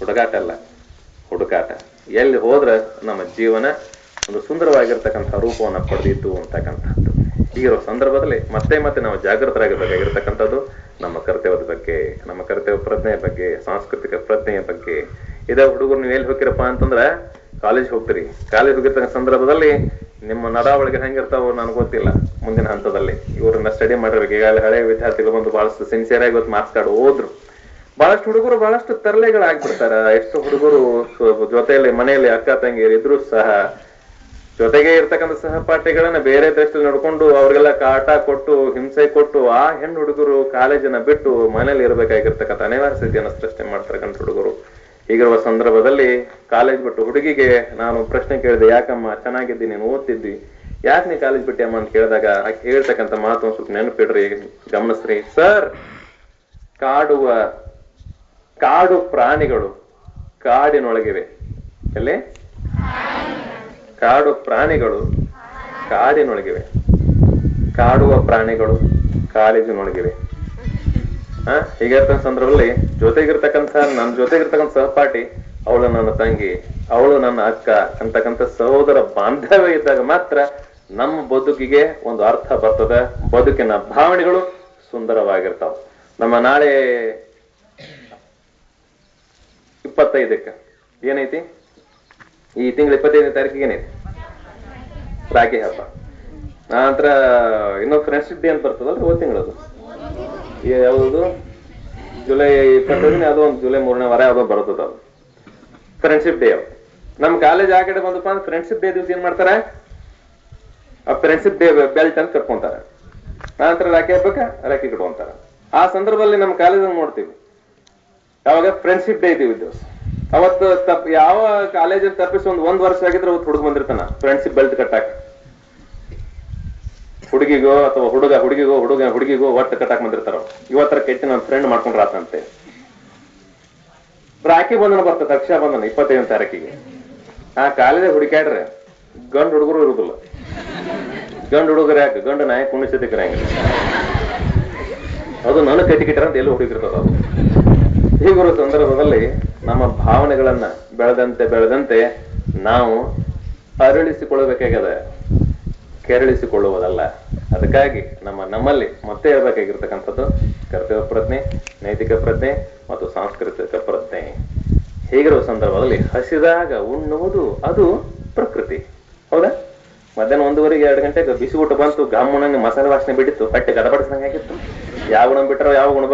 ಹುಡುಗಾಟ ಅಲ್ಲ, ಹುಡುಕಾಟ. ಎಲ್ಲಿ ಹೋದ್ರೆ ನಮ್ಮ ಜೀವನ ಒಂದು ಸುಂದರವಾಗಿರ್ತಕ್ಕಂಥ ರೂಪವನ್ನು ಪಡೆದಿತ್ತು ಅಂತಕ್ಕಂಥದ್ದು. ಈಗಿರೋ ಸಂದರ್ಭದಲ್ಲಿ ಮತ್ತೆ ಮತ್ತೆ ನಾವು ಜಾಗೃತರಾಗಿರ್ಬೇಕಾಗಿರ್ತಕ್ಕಂಥದ್ದು ನಮ್ಮ ಕರ್ತವ್ಯದ ಬಗ್ಗೆ, ನಮ್ಮ ಕರ್ತವ್ಯ ಪ್ರಜ್ಞೆಯ ಬಗ್ಗೆ, ಸಾಂಸ್ಕೃತಿಕ ಪ್ರಜ್ಞೆಯ ಬಗ್ಗೆ. ಇದೇ ಹುಡುಗರು ನೀವು ಎಲ್ಲಿ ಹೋಗಿರಪ್ಪ ಅಂತಂದ್ರ ಕಾಲೇಜ್ ಹೋಗ್ತೀರಿ. ಕಾಲೇಜ್ ಹೋಗಿರ್ತಕ್ಕಂಥ ಸಂದರ್ಭದಲ್ಲಿ ನಿಮ್ಮ ನಡಾವಳಿಗೆ ಹೆಂಗಿರ್ತಾವೋ ನನಗೆ ಗೊತ್ತಿಲ್ಲ. ಮುಂದಿನ ಹಂತದಲ್ಲಿ ಇವ್ರನ್ನ ಸ್ಟಡಿ ಮಾಡಿರ್ಬೇಕು. ಈಗಾಗಲೇ ಹಳೆ ವಿದ್ಯಾರ್ಥಿಗಳು ಬಂದು ಬಹಳಷ್ಟು ಸಿನ್ಸಿಯರ್ ಆಗಿ ಇವತ್ತು ಮಾರ್ಕ್ಸ್ ಕಾರ್ಡ್ ಹೋದ್ರು ಬಹಳಷ್ಟು ಹುಡುಗರು ಬಹಳಷ್ಟು ತರಲೆಗಳಾಗ್ಬಿಡ್ತಾರ. ಎಷ್ಟು ಹುಡುಗರು ಜೊತೆಯಲ್ಲಿ ಮನೆಯಲ್ಲಿ ಅಕ್ಕ ತಂಗಿಯರು ಇದ್ರು ಸಹ, ಜೊತೆಗೆ ಇರ್ತಕ್ಕಂಥ ಸಹಪಾಠಿಗಳನ್ನ ಬೇರೆ ದೃಷ್ಟಿಯಲ್ಲಿ ನೋಡ್ಕೊಂಡು ಅವ್ರಿಗೆಲ್ಲ ಕಾಟ ಕೊಟ್ಟು, ಹಿಂಸೆ ಕೊಟ್ಟು ಆ ಹೆಣ್ಣು ಹುಡುಗರು ಕಾಲೇಜನ್ನ ಬಿಟ್ಟು ಮನೇಲಿ ಇರಬೇಕಾಗಿರ್ತಕ್ಕಂಥ ಸ್ಥಿತಿಯನ್ನು ಸೃಷ್ಟಿ ಮಾಡ್ತಕ್ಕಂಥ ಹುಡುಗರು. ಈಗಿರುವ ಸಂದರ್ಭದಲ್ಲಿ ಕಾಲೇಜ್ ಬಿಟ್ಟು ಹುಡುಗಿಗೆ ನಾನು ಪ್ರಶ್ನೆ ಕೇಳಿದೆ, ಯಾಕಮ್ಮ ಚೆನ್ನಾಗಿದ್ದಿ ನೀನು ಓದ್ತಿದ್ದಿ? ಯಾಕೆ ನೀ ಕಾಲೇಜ್ ಬಿಟ್ಟಿಯಮ್ಮ? ಅಂತ ಕೇಳಿದಾಗ ಹೇಳ್ತಕ್ಕಂಥ ಮಾತು ಸ್ವಲ್ಪ ನೆನಪಿಡ್ರಿ, ಗಮನಿಸ್ರಿ. ಸರ್, ಕಾಡುವ ಕಾಡು ಪ್ರಾಣಿಗಳು ಕಾಡಿನೊಳಗಿವೆ. ಎಲ್ಲಿ? ಕಾಡು ಪ್ರಾಣಿಗಳು ಕಾಡಿನೊಳಗಿವೆ. ಕಾಡುವ ಪ್ರಾಣಿಗಳು ಕಾಲೇಜಿನೊಳಗಿವೆ. ಹಾ ಹೀಗಿರ್ತಕ್ಕಂಥ ಸಂದರ್ಭದಲ್ಲಿ ಜೊತೆಗಿರ್ತಕ್ಕಂಥ ನನ್ನ ಜೊತೆಗಿರ್ತಕ್ಕಂಥ ಸಹಪಾಠಿ, ಅವಳು ನನ್ನ ತಂಗಿ, ಅವಳು ನನ್ನ ಅಕ್ಕ ಅಂತಕ್ಕಂಥ ಸಹೋದರ ಬಾಂಧವ್ಯ ಇದ್ದಾಗ ಮಾತ್ರ ನಮ್ಮ ಬದುಕಿಗೆ ಒಂದು ಅರ್ಥ ಬರ್ತದೆ. ಬದುಕಿನ ಭಾವನೆಗಳು ಸುಂದರವಾಗಿರ್ತಾವ. ನಮ್ಮ ನಾಳೆ ಇಪ್ಪತ್ತೈದಕ್ಕೆ ಏನೈತಿ? ಈ ತಿಂಗಳ ಇಪ್ಪತ್ತೈದನೇ ತಾರೀಕಿಗೆ ಏನೈತಿ? ರಾಖಿ ಹಬ್ಬ. ನಂತರ ಇನ್ನೊಂದು ಫ್ರೆಂಡ್ಶಿಪ್ ಡೇ ಅಂತ ಬರ್ತದಲ್ಲ ಹೋದ ತಿಂಗಳದು? ಯಾವುದು ಜುಲೈ ಇಪ್ಪತ್ತೈದನೇ, ಅದು ಒಂದು ಜುಲೈ ಮೂರನೇ ವಾರ ಯಾವ್ದೋ ಬರ್ತದ ಅದು. ಫ್ರೆಂಡ್ಶಿಪ್ ಡೇ ನಮ್ಮ ಕಾಲೇಜ್ ಆ ಕಡೆ ಬಂದಪ್ಪ ಅಂದ್ರೆ ಫ್ರೆಂಡ್ಶಿಪ್ ಡೇ ದಿವಸ ಏನ್ ಮಾಡ್ತಾರೆ? ಆ ಫ್ರೆಂಡ್ಶಿಪ್ ಡೇ ಬೆಲ್ಟ್ ಅಂತ ಕರ್ಕೊಂತಾರೆ. ನಂತರ ರಾಖಿ ಹಬ್ಬಕ್ಕೆ ರಾಖಿ ಕಟ್ಕೊಂತಾರ ಆ ಸಂದರ್ಭದಲ್ಲಿ ನಮ್ಮ ಕಾಲೇಜ್ ನೋಡ್ತೀವಿ. ಯಾವಾಗ? ಫ್ರೆಂಡ್ಶಿಪ್ ಡೇ ಇದೀವಿ ದಿವಸ. ಅವತ್ತು ತಪ್ಪ ಯಾವ ಕಾಲೇಜ್ ತಪ್ಪಿಸಿ ಒಂದ್ ಒಂದ್ ವರ್ಷ ಆಗಿದ್ರೆ ಅವತ್ತು ಹುಡುಗ ಬಂದಿರ್ತಾನ. ಫ್ರೆಂಡ್ಶಿಪ್ ಬೆಲ್ಟ್ ಕಟ್ಟಾಕ. ಹುಡುಗಿಗೋ ಅಥವಾ ಹುಡುಗ ಹುಡುಗಿಗೋ ಹುಡುಗ ಹುಡುಗಿಗೋ ಒಟ್ಟು ಕಟ್ಟಾಕ್ ಬಂದಿರ್ತಾರ. ಇವತ್ತರ ಕೆಟ್ಟಿನ ನನ್ನ ಫ್ರೆಂಡ್ ಮಾಡ್ಕೊಂಡ್ರ ಆತಂತೆ ರಾಖಿ ಬಂಧನ ಬರ್ತದೆ ರಕ್ಷಾ ಬಂಧನ, ಇಪ್ಪತ್ತೈದನೇ ತಾರೀಕಿಗೆ. ಆ ಕಾಲೇಜ್ ಹುಡುಕಾಡ್ರೆ ಗಂಡು ಹುಡುಗರು ಇರುದಿಲ್ಲ. ಗಂಡು ಹುಡುಗರು ಯಾಕೆ? ಗಂಡು ನಾಯ ಕುಣಿಸತಿಕ್ರ ಅದು ನನ್ನ ಕಟ್ಟಿಕಿಟ್ರ ಅಂತ ಎಲ್ಲಿ ಹುಡುಗಿರ್ತದ ಅದು ಹೀಗಿರೋ ಸಂದರ್ಭದಲ್ಲಿ ನಮ್ಮ ಭಾವನೆಗಳನ್ನ ಬೆಳೆದಂತೆ ಬೆಳೆದಂತೆ ನಾವು ಅರಳಿಸಿಕೊಳ್ಳಬೇಕಾಗ್ಯದ. ಕೆರಳಿಸಿಕೊಳ್ಳುವುದಲ್ಲ. ಅದಕ್ಕಾಗಿ ನಮ್ಮ ನಮ್ಮಲ್ಲಿ ಮತ್ತೆ ಹೇಳ್ಬೇಕಾಗಿರ್ತಕ್ಕಂಥದ್ದು ಕರ್ತವ್ಯ ಪ್ರಜ್ಞೆ, ನೈತಿಕ ಪ್ರಜ್ಞೆ ಮತ್ತು ಸಾಂಸ್ಕೃತಿಕ ಪ್ರಜ್ಞೆ. ಹೀಗಿರುವ ಸಂದರ್ಭದಲ್ಲಿ ಹಸಿದಾಗ ಉಣ್ಣುವುದು ಅದು ಪ್ರಕೃತಿ. ಹೌದಾ? ಮಧ್ಯಾಹ್ನ ಒಂದೂವರೆಗೆ ಎರಡು ಗಂಟೆಗೆ ಬಿಸಿ ಊಟ ಬಂತು ಗಾಮುಣಂಗೆ ಮಸಾಲೆ ವಾಸನೆ ಬಿಟ್ಟಿತ್ತು, ಹಟ್ಟೆ ಗಡಬಡಿಸಿದಂಗೆ ಆಗಿತ್ತು. ಯಾವ ಗುಣ ಬಿಟ್ಟರೋ ಯಾವ ಗುಣ